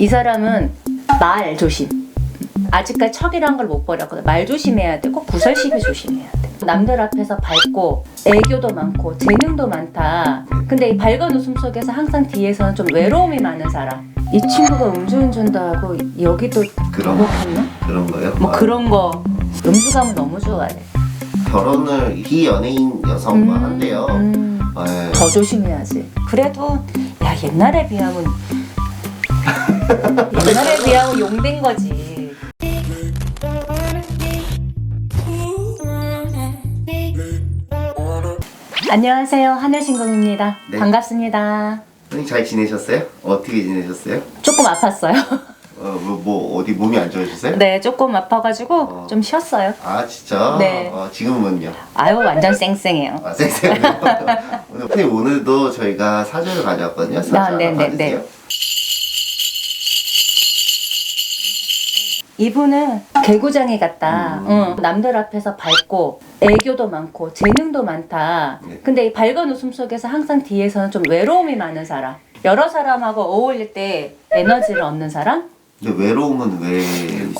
이 사람은 말 조심. 아직까지 척이란 걸 못 버렸거든. 말 조심해야 돼. 꼭 구설 시비 조심해야 돼. 남들 앞에서 밝고 애교도 많고 재능도 많다. 근데 이 밝은 웃음 속에서 항상 뒤에서는 좀 외로움이 많은 사람. 이 친구가 음주운전도 하고 여기도 그런 반복했나? 그런 거요? 뭐 아, 그런 거. 음주감은 너무 좋아해. 결혼을 비연예인 여성과 한대요. 음, 네. 더 조심해야지. 그래도 야 옛날에 비하면 옛날에 비하면 용된 거지. 안녕하세요 하늘신공입니다. 네. 반갑습니다. 선생님 잘 지내셨어요? 어떻게 지내셨어요? 조금 아팠어요. 어, 뭐, 뭐 어디 몸이 안 좋으셨어요? 네, 조금 아파가지고 어. 좀 쉬었어요. 아 진짜? 네. 어, 지금은요? 아유 완전 쌩쌩해요. 아 쌩쌩해요. 오늘 선생님 오늘도 저희가 사주를 가져왔거든요. 사주 아, 네, 네, 봐주세요. 이분은 개구장이 같다. 음. 응. 남들 앞에서 밝고 애교도 많고 재능도 많다. 네. 근데 이 밝은 웃음 속에서 항상 뒤에서는 좀 외로움이 많은 사람. 여러 사람하고 어울릴 때 에너지를 얻는 사람? 근데 외로움은 왜?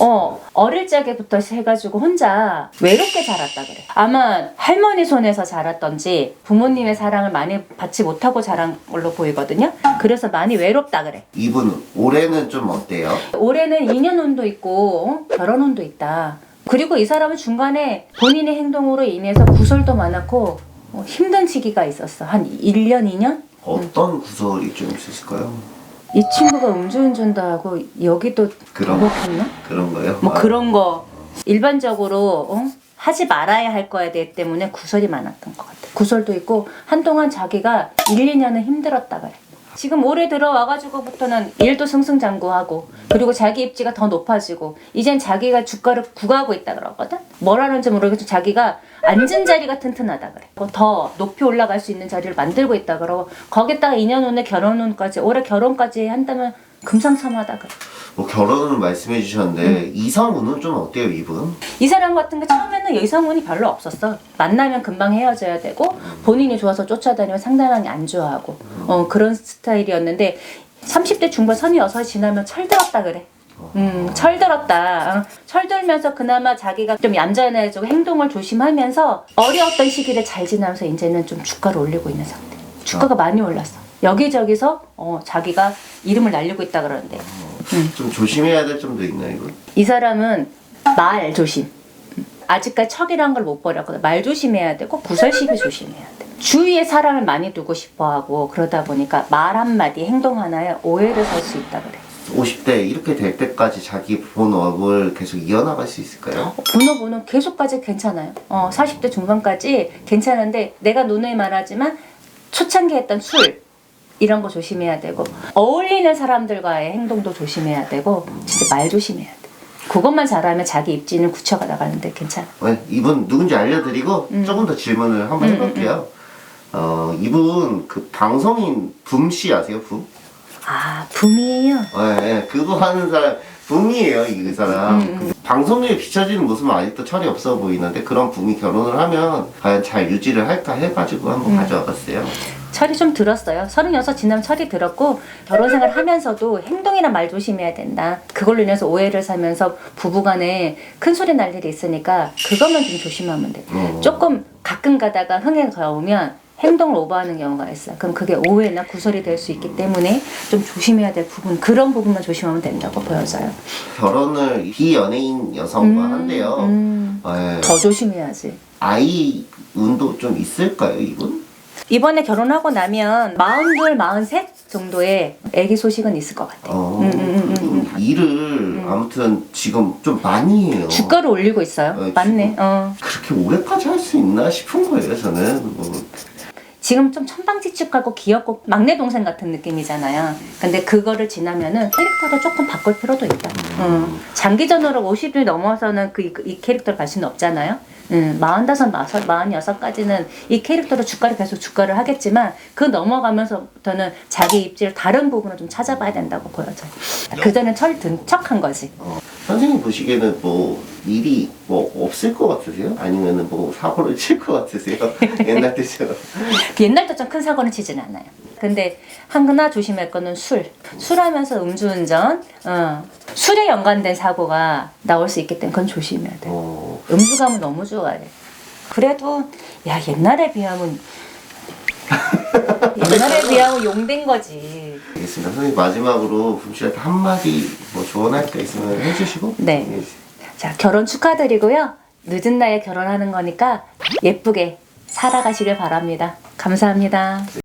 어, 어릴 적에부터 해가지고 혼자 외롭게 자랐다 그래. 아마 할머니 손에서 자랐던지 부모님의 사랑을 많이 받지 못하고 자란 걸로 보이거든요. 그래서 많이 외롭다 그래. 이분 올해는 좀 어때요? 올해는 인연운도 있고 어? 결혼운도 있다. 그리고 이 사람은 중간에 본인의 행동으로 인해서 구설도 많았고 어, 힘든 시기가 있었어. 한 1년, 2년? 어떤 구설이 좀 있으실까요? 이 친구가 음주운전도 하고 여기도 그런 반복했나? 그런 거요? 뭐 아, 그런 거 일반적으로 어? 하지 말아야 할 거에 대해 때문에 구설이 많았던 것 같아. 구설도 있고 한동안 자기가 1, 2년은 힘들었다 그래. 지금 올해 들어와가지고부터는 일도 승승장구하고 그리고 자기 입지가 더 높아지고 이젠 자기가 주가를 구가하고 있다 그러거든. 뭘 하는지 모르겠지만 자기가 앉은 자리가 튼튼하다 그래. 뭐더 높이 올라갈 수 있는 자리를 만들고 있다 그러고 거기다가 2년 후에 결혼 후까지 올해 결혼까지 한다면 금상첨화다 그래. 뭐 결혼을 말씀해 주셨는데 음. 이성우는 좀 어때요 이분? 이 사람 같은 게 처음에는 여성운이 별로 없었어. 만나면 금방 헤어져야 되고 본인이 좋아서 쫓아다니면 상대방이 안 좋아하고 어, 그런 스타일이었는데 30대 중반 선이 여섯 지나면 철들었다 그래. 음, 철들었다. 어, 철들면서 그나마 자기가 좀 얌전해지고 행동을 조심하면서 어려웠던 시기를 잘 지나면서 이제는 좀 주가를 올리고 있는 상태. 주가가 많이 올랐어. 여기저기서 어, 자기가 이름을 날리고 있다 그러는데 좀 조심해야 될 점도 있나요 이분? 이 사람은 말 조심. 아직까지 척이란 걸 못 버렸거든. 말 조심해야 돼. 꼭 구설 시비 조심해야 돼. 주위에 사랑을 많이 두고 싶어 하고 그러다 보니까 말 한마디, 행동 하나에 오해를 살 수 있다 그래. 50대 이렇게 될 때까지 자기 본업을 계속 이어나갈 수 있을까요? 번호 번호 계속까지 괜찮아요. 어, 40대 중반까지 괜찮은데 내가 누누이 말하지만 초창기 했던 술 이런 거 조심해야 되고 어울리는 사람들과의 행동도 조심해야 되고 진짜 말 조심해야 돼. 그것만 잘하면 자기 입지는 굳혀가 나가는데 괜찮아. 네, 이분 누군지 알려드리고 음. 조금 더 질문을 한번 해볼게요. 어, 이분 그 방송인 붐 씨 아세요? 붐? 아 붐이에요. 네, 네, 그거 하는 사람 붐이에요 이 사람. 음, 그 방송에 비춰지는 모습은 아직도 철이 없어 보이는데 그런 붐이 결혼을 하면 과연 잘 유지를 할까 해가지고 한번 음. 가져와봤어요. 철이 좀 들었어요. 36 지나면 철이 들었고 결혼 생활 하면서도 행동이나 말 조심해야 된다. 그걸로 인해서 오해를 사면서 부부간에 큰 소리 날 일이 있으니까 그것만 좀 조심하면 돼. 어. 조금 가끔 가다가 흥에 가오면 행동을 오버하는 경우가 있어. 그럼 그게 오해나 구설이 될 수 있기 때문에 좀 조심해야 될 부분 그런 부분만 조심하면 된다고 보여져요. 결혼을 비연예인 여성과 한대요. 음, 네, 더 조심해야지. 아이 운도 좀 있을까요 이분? 이번에 결혼하고 나면 마흔둘, 마흔셋 정도의 아기 소식은 있을 것 같아. 어, 음, 음, 음, 음, 좀 일을 아무튼 지금 좀 많이 해요. 주가를 올리고 있어요. 어, 맞네. 지금. 어. 그렇게 오래까지 할 수 있나 싶은 거예요 저는. 뭐, 지금 좀 천방지축하고 귀엽고 막내 동생 같은 느낌이잖아요. 근데 그거를 지나면은 캐릭터를 조금 바꿀 필요도 있다. 음. 장기전으로 50이 넘어서는 그, 이 캐릭터를 갈 수는 없잖아요. 음, 45, 46까지는 이 캐릭터로 주가를 계속 주가를 하겠지만 그 넘어가면서부터는 자기 입지를 다른 부분을 좀 찾아봐야 된다고 보여져요. 그전엔 철든 척한 거지. 어, 선생님 보시기에는 뭐 일이 뭐 없을 것 같으세요? 아니면은 뭐 사고를 칠 것 같으세요? 옛날 때처럼. 옛날도 좀큰 사고는 치진 않아요. 근데 하나 조심할 거는 술. 술하면서 음주운전, 어, 술에 연관된 사고가 나올 수 있기 때문에 그건 조심해야 돼. 어, 음주감은 너무 좋아해. 그래도 야 옛날에 비하면 옛날에 비하면 용된 거지. 알겠습니다. 선생님 마지막으로 붐 씨한테 한마디 뭐 조언할 게 있으면 해주시고 네. 예. 자 결혼 축하드리고요. 늦은 나이에 결혼하는 거니까 예쁘게 살아가시길 바랍니다. 감사합니다. 네.